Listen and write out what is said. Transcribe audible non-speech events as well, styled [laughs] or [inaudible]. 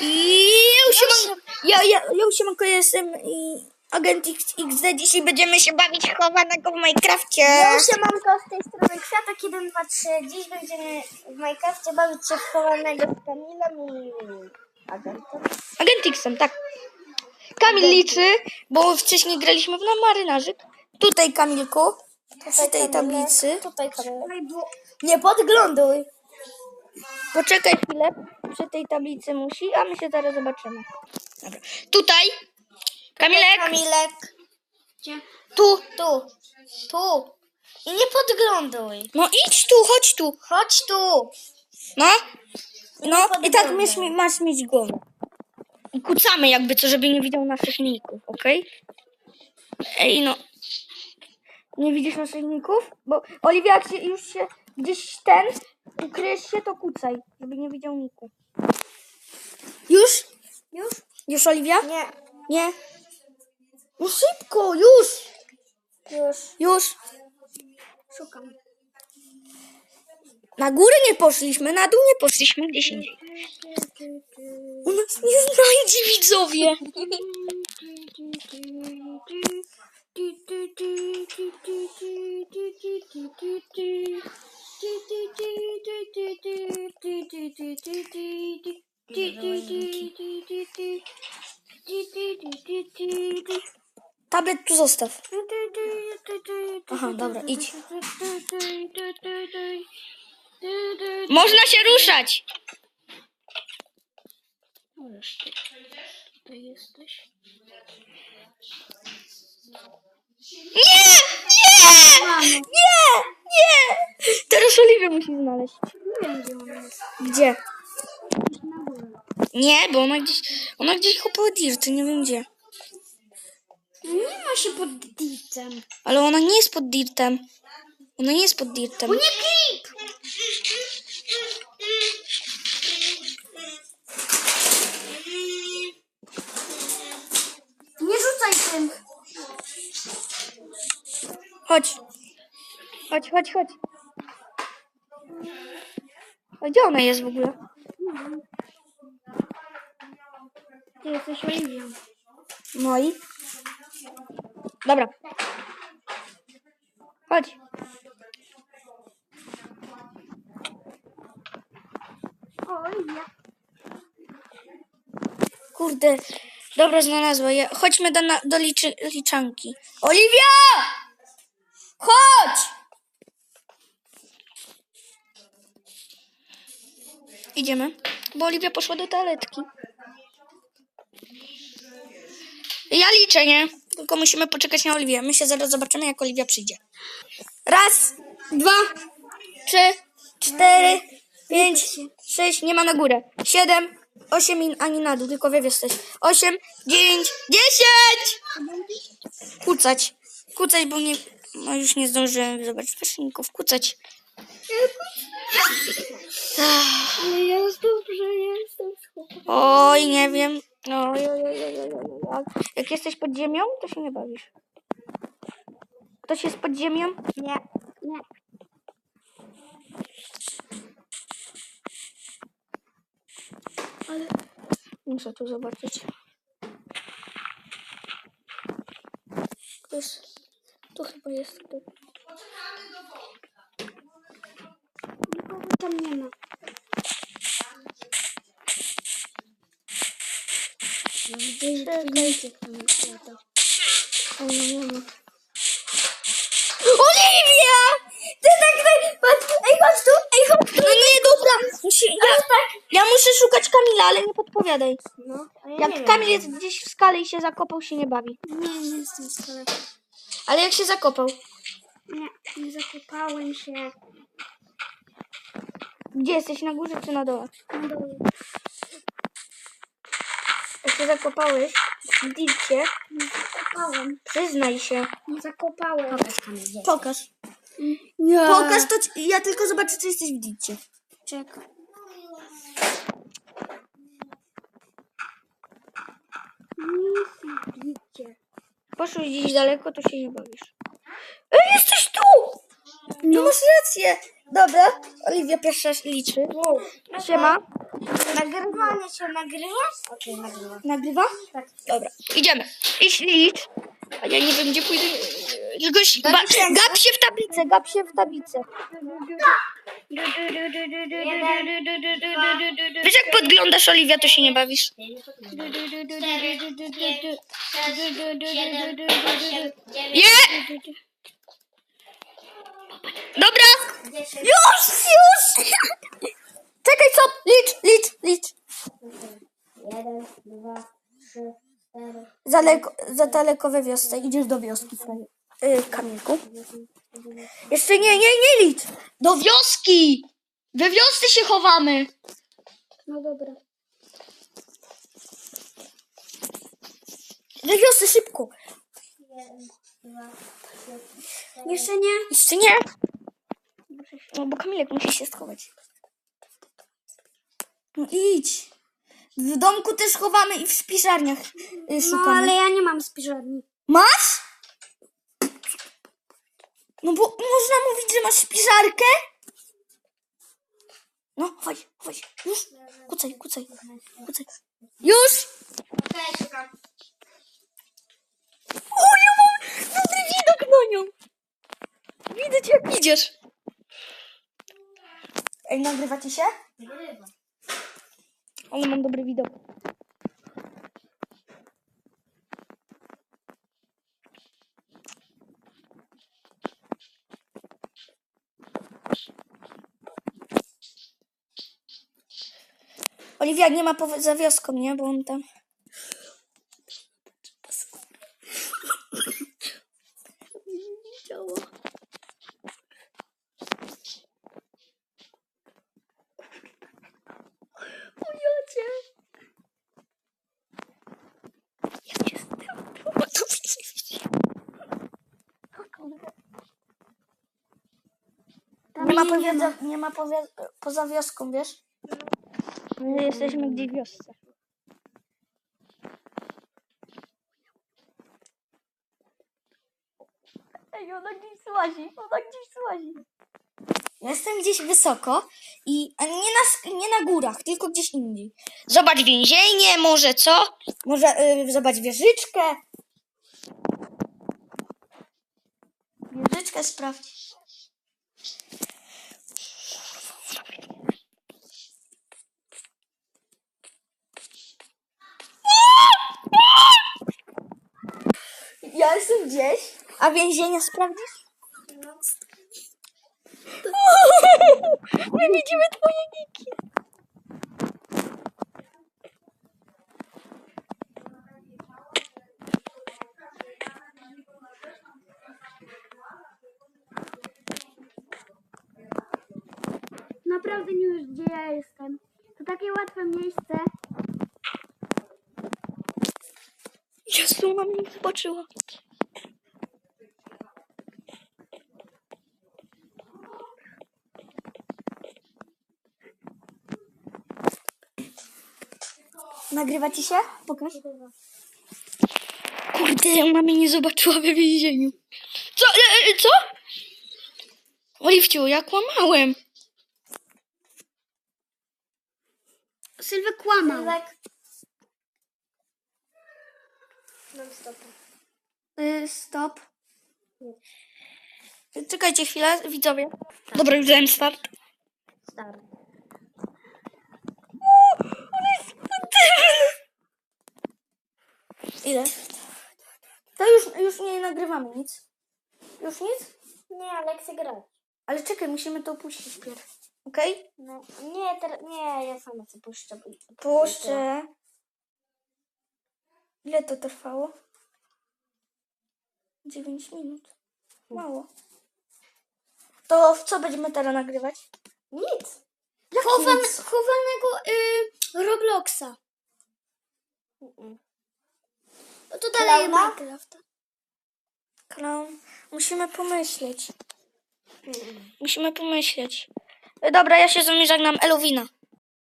I siemanko, ja, ja, ja siemanko, ja jestem i agent XD. Dzisiaj będziemy się bawić chowanego w Minecrafcie. Ja siemanko, z tej strony Kwiatek 1, 2, 3. Dziś będziemy w Minecrafcie bawić się w chowanego z Kamilem i agentem. Agent X-em, tak. Kamil liczy, bo wcześniej graliśmy w na marynarzyk. Tutaj Kamilku, przy tej Kamilek, tablicy. Tutaj Kamilek. Nie podgląduj. Poczekaj chwilę, przy tej tablicy musi, a my się zaraz zobaczymy. Dobra. Tutaj, Kamilek, Kamilek. tu, tu. Tu. Tu. I nie podgląduj. No idź tu, chodź tu. Chodź tu. No, no i tak masz, mi- masz mieć głowę. I kucamy jakby co, żeby nie widział naszych ników, okej? Ej, no. Nie widzisz naszych ników? Bo Oliwia, jak się, już się gdzieś ten, ukryjesz się, to kucaj, żeby nie widział niku. Już? Już? Już, Oliwia? Nie. Nie. No szybko, już! Już. Już. Szukam. Na górę nie poszliśmy, na dół nie poszliśmy, gdzieś indziej. U nas nie znajdzie widzowie. [laughs] Tablet tu zostaw. Aha, dobra, idź. Można się ruszać. Możesz. Tutaj jesteś. Nie! Nie! Nie! Nie! Teraz Oliwia musi znaleźć. Nie wiem, gdzie on jest. Gdzie? Na górę. Nie, bo ona gdzieś, ona gdzieś kopała dirty, nie wiem gdzie. Nie ma się pod ditem. Ale ona nie jest pod dirtem. Ona nie jest pod dirtem. Nie klip! Nie rzucaj tym. Chodź. Chodź, chodź, chodź. A gdzie ona jest w ogóle? Ty jesteś Oliwią. No i? Dobra. Chodź. O, Oliwia. Kurde. Dobra, znalazła. Ja, chodźmy do, na, do liczy, liczanki. Oliwia! Chodź! Idziemy. Bo Oliwia poszła do toaletki. Ja liczę, nie? Tylko musimy poczekać na Oliwię. My się zaraz zobaczymy, jak Oliwia przyjdzie. Raz, dwa, trzy, cztery, pięć, sześć, nie ma na górę. Siedem, osiem ani na dół, tylko wy jesteś. Osiem, dziewięć, dziesięć! Kucać. Kucać, bo nie... No już nie zdążyłem zobaczyć weszników. Kucać. Ale jest dobrze, jestem schopna. Oj, nie wiem. Oj, oj, oj, oj, oj, oj, oj. Jak jesteś pod ziemią, to się nie bawisz. Ktoś jest pod ziemią? Nie, nie. Ale Muszę tu zobaczyć. Ktoś... Tu chyba jest nikogo tam nie ma. To. Ma. Oliwia! Ty tak patrz, Ej, chodź tu! Ej, chodź tu! No nie, dobra. Musi, ja, ja muszę szukać Kamila, ale nie podpowiadaj. No, ja Jak nie Kamil wiem. jest gdzieś w skale i się zakopał, się nie bawi. Nie, nie jestem w skale. Ale jak się zakopał? Nie, nie zakopałem się. Gdzie jesteś? Na górze czy na dole? Na dole. Jak się zakopałeś w dircie, Nie zakopałem. przyznaj się. Nie zakopałem. Pokaż Pokaż. Nie. Pokaż to, ci- ja tylko zobaczę, czy jesteś w dircie. Czekaj. Nic nie widzicie. Poszłeś gdzieś daleko, to się nie bawisz. Ej, jesteś tu! No masz rację. Dobra, Oliwia pierwsza liczy. Siema. Nagrywanie się nagrywa? Okej, nagrywa. Nagrywa? Tak. Dobra, idziemy. Idź, idź. A ja nie wiem, gdzie pójdę. Czegoś, ba, gap się w tablicę, gap się w tablicę. Wiesz, jak podglądasz, Oliwia, to się nie bawisz. Nie! Dobra! Już, już! Czekaj, co? Licz, licz, licz. Jeden, dwa, trzy, cztery. Za, daleko, za daleko we wiosce. Idziesz do wioski, Franie. Yy, Kamilku. Jeszcze nie, nie, nie licz. Do wioski! We wiosce się chowamy. No dobra. We wiosce szybko. Jeden, dwa, trzy. Jeszcze nie. Jeszcze nie. No bo Kamilek musi się schować. No idź. W domku też chowamy i w spiżarniach y, No szukamy. ale ja nie mam spiżarni. Masz? No bo można mówić, że masz spiżarkę? No, chodź, chodź. Już. Kucaj, kucaj. Kucaj. Już! Okej, szukam. O, ja mam dobry widok na nią. Widać jak idziesz. Ej, nagrywa ci się? Nagrywa. Ale mam dobry widok. Oliwia nie ma za wioską, nie? Bo on tam... Nie działa. O jacie. Ja jestem. O, to widzisz. Nie ma, powiedza, nie ma powie, poza wioską, wiesz? My jesteśmy gdzieś w wiosce. Ej, ona gdzieś słazi, ona gdzieś słazi. Jestem gdzieś wysoko i a nie na, nie na górach, tylko gdzieś indziej. Zobacz więzienie, może co? Może y, zobacz wieżyczkę. Wieżyczkę sprawdź. Gdzieś. A więzienie sprawdzisz? My widzimy twoje niki. Naprawdę nie wiesz, gdzie ja jestem. To takie łatwe miejsce. Jezu, ona mnie zobaczyła. Nagrywa ci się? Pokaż. Kurde, ona mnie nie zobaczyła we więzieniu. Co? E, e, co? Oliwciu, ja kłamałem. Sylwek kłamał. Sylwek. Non stop. Y, stop. Czekajcie chwilę, widzowie. Dobra, już dałem start. Stary. Ile? To już, już nie nagrywamy nic. Już nic? Nie, ale chcę grać. Ale czekaj, musimy to puścić pierw. Okej? No, nie, ter- nie, ja sama chcę puszczę. Puszczę. Ile to trwało? 9 minut. Mało. To w co będziemy teraz nagrywać? Nic. Chowan, chowanego y, Robloxa. No to dalej Klauna? Minecrafta. Clown. Musimy pomyśleć. Musimy pomyśleć. E, Dobra, ja się z wami żegnam. Eluwina.